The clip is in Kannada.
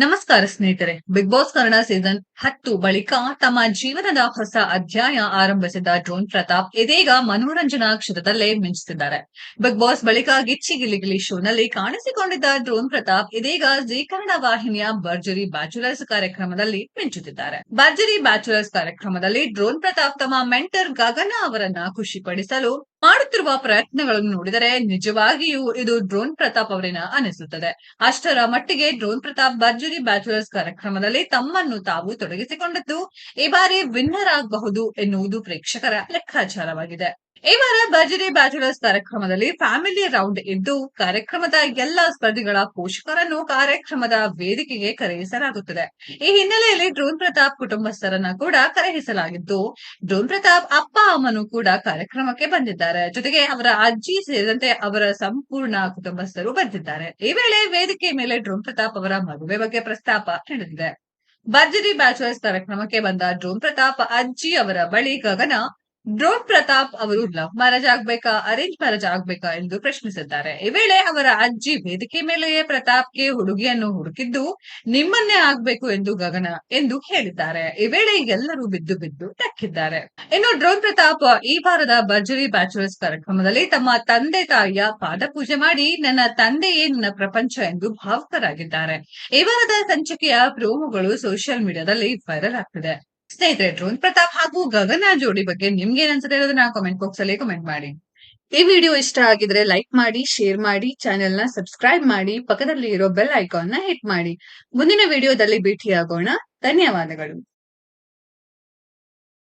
ನಮಸ್ಕಾರ ಸ್ನೇಹಿತರೆ. ಬಿಗ್ ಬಾಸ್ ಕನ್ನಡ ಸೀಸನ್ ಹತ್ತು ಬಳಿಕ ತಮ್ಮ ಜೀವನದ ಹೊಸ ಅಧ್ಯಾಯ ಆರಂಭಿಸಿದ ಡ್ರೋನ್ ಪ್ರತಾಪ್ ಇದೀಗ ಮನೋರಂಜನಾ ಕ್ಷೇತ್ರದಲ್ಲೇ ಮಿಂಚುತ್ತಿದ್ದಾರೆ. ಬಿಗ್ ಬಾಸ್ ಬಳಿಕ ಗಿಚ್ಚಿ ಗಿಲಿಗಿಲಿ ಶೋನಲ್ಲಿ ಕಾಣಿಸಿಕೊಂಡಿದ್ದ ಡ್ರೋನ್ ಪ್ರತಾಪ್ ಇದೀಗ ಜೀ ಕನ್ನಡ ವಾಹಿನಿಯ ಭರ್ಜರಿ ಬ್ಯಾಚುಲರ್ಸ್ ಕಾರ್ಯಕ್ರಮದಲ್ಲಿ ಮಿಂಚುತ್ತಿದ್ದಾರೆ. ಭರ್ಜರಿ ಬ್ಯಾಚುಲರ್ಸ್ ಕಾರ್ಯಕ್ರಮದಲ್ಲಿ ಡ್ರೋನ್ ಪ್ರತಾಪ್ ತಮ್ಮ ಮೆಂಟರ್ ಗಗನ ಅವರನ್ನ ಖುಷಿಪಡಿಸಲು ಮಾಡುತ್ತಿರುವ ಪ್ರಯತ್ನಗಳನ್ನು ನೋಡಿದರೆ ನಿಜವಾಗಿಯೂ ಇದು ಡ್ರೋನ್ ಪ್ರತಾಪ್ ಅವರಿನ ಅನಿಸುತ್ತದೆ. ಅಷ್ಟರ ಮಟ್ಟಿಗೆ ಡ್ರೋನ್ ಪ್ರತಾಪ್ ಭರ್ಜರಿ ಬ್ಯಾಚುಲರ್ಸ್ ಕಾರ್ಯಕ್ರಮದಲ್ಲಿ ತಮ್ಮನ್ನು ತಾವು ತೊಡಗಿಸಿಕೊಂಡಿದ್ದು ಈ ಬಾರಿ ವಿನ್ನರ್ ಆಗಬಹುದು ಎನ್ನುವುದು ಪ್ರೇಕ್ಷಕರ ಲೆಕ್ಕಾಚಾರವಾಗಿದೆ. ಈ ವಾರ ಬರ್ಜರಿ ಬ್ಯಾಚುಲರ್ಸ್ ಕಾರ್ಯಕ್ರಮದಲ್ಲಿ ಫ್ಯಾಮಿಲಿ ರೌಂಡ್ ಇದ್ದು, ಕಾರ್ಯಕ್ರಮದ ಎಲ್ಲ ಸ್ಪರ್ಧಿಗಳ ಪೋಷಕರನ್ನು ಕಾರ್ಯಕ್ರಮದ ವೇದಿಕೆಗೆ ಕರೆಯಿಸಲಾಗುತ್ತದೆ. ಈ ಹಿನ್ನೆಲೆಯಲ್ಲಿ ಡ್ರೋನ್ ಪ್ರತಾಪ್ ಕುಟುಂಬಸ್ಥರನ್ನ ಕೂಡ ಕರೆಯಿಸಲಾಗಿದ್ದು, ಡ್ರೋನ್ ಪ್ರತಾಪ್ ಅಪ್ಪ, ಅಮ್ಮನು ಕೂಡ ಕಾರ್ಯಕ್ರಮಕ್ಕೆ ಬಂದಿದ್ದಾರೆ. ಜೊತೆಗೆ ಅವರ ಅಜ್ಜಿ ಸೇರಿದಂತೆ ಅವರ ಸಂಪೂರ್ಣ ಕುಟುಂಬಸ್ಥರು ಬಂದಿದ್ದಾರೆ. ಈ ವೇಳೆ ವೇದಿಕೆ ಮೇಲೆ ಡ್ರೋನ್ ಪ್ರತಾಪ್ ಅವರ ಮದುವೆ ಬಗ್ಗೆ ಪ್ರಸ್ತಾಪ ನಡೆದಿದೆ. ಭರ್ಜರಿ ಬ್ಯಾಚುಲರ್ಸ್ ಕಾರ್ಯಕ್ರಮಕ್ಕೆ ಬಂದ ಡ್ರೋನ್ ಪ್ರತಾಪ್ ಅಜ್ಜಿ ಅವರ ಬಳಿ ಗಗನ ಡ್ರೋನ್ ಪ್ರತಾಪ್ ಅವರು ಲವ್ ಮ್ಯಾರೇಜ್ ಆಗ್ಬೇಕಾ? ಅರೇಂಜ್ ಮ್ಯಾರೇಜ್ ಆಗ್ಬೇಕಾ ಎಂದು ಪ್ರಶ್ನಿಸಿದ್ದಾರೆ. ಈ ವೇಳೆ ಅವರ ಅಜ್ಜಿ ವೇದಿಕೆ ಮೇಲೆಯೇ ಪ್ರತಾಪ್ಗೆ ಹುಡುಗಿಯನ್ನು ಹುಡುಕಿದ್ದು, ನಿಮ್ಮನ್ನೇ ಆಗ್ಬೇಕು ಎಂದು ಗಗನ ಎಂದು ಹೇಳಿದ್ದಾರೆ. ಈ ವೇಳೆ ಎಲ್ಲರೂ ಬಿದ್ದು ಬಿದ್ದು ಟಕ್ಕಿದ್ದಾರೆ ಇನ್ನು ಡ್ರೋನ್ ಪ್ರತಾಪ್, ಈ ವಾರದ ಭರ್ಜರಿ ಬ್ಯಾಚುಲರ್ಸ್ ಕಾರ್ಯಕ್ರಮದಲ್ಲಿ ತಮ್ಮ ತಂದೆ ತಾಯಿಯ ಪಾದ ಪೂಜೆ ಮಾಡಿ ನನ್ನ ತಂದೆಯೇ ನನ್ನ ಪ್ರಪಂಚ ಎಂದು ಭಾವುಕರಾಗಿದ್ದಾರೆ. ಈ ವಾರದ ಸಂಚಿಕೆಯ ಪ್ರೋಮೋಗಳು ಸೋಷಿಯಲ್ ಮೀಡಿಯಾದಲ್ಲಿ ವೈರಲ್ ಆಗ್ತಿದೆ. ಸ್ನೇಹಿತರೆ, ಡ್ರೋನ್ ಪ್ರತಾಪ್ ಹಾಗೂ ಗಗನ ಜೋಡಿ ಬಗ್ಗೆ ನಿಮ್ಗೆ ಏನ್ ಅನ್ನೋದನ್ನ ಕಾಮೆಂಟ್ ಬಾಕ್ಸ್ ಅಲ್ಲಿ ಕಮೆಂಟ್ ಮಾಡಿ. ಈ ವಿಡಿಯೋ ಇಷ್ಟ ಆಗಿದ್ರೆ ಲೈಕ್ ಮಾಡಿ ಶೇರ್ ಮಾಡಿ ಚಾನೆಲ್ನ ಸಬ್ಸ್ಕ್ರೈಬ್ ಮಾಡಿ ಪಕ್ಕದಲ್ಲಿ ಇರೋ ಬೆಲ್ ಐಕಾನ್ನ ಹಿಟ್ ಮಾಡಿ. ಮುಂದಿನ ವಿಡಿಯೋದಲ್ಲಿ ಭೇಟಿಯಾಗೋಣ. ಧನ್ಯವಾದಗಳು.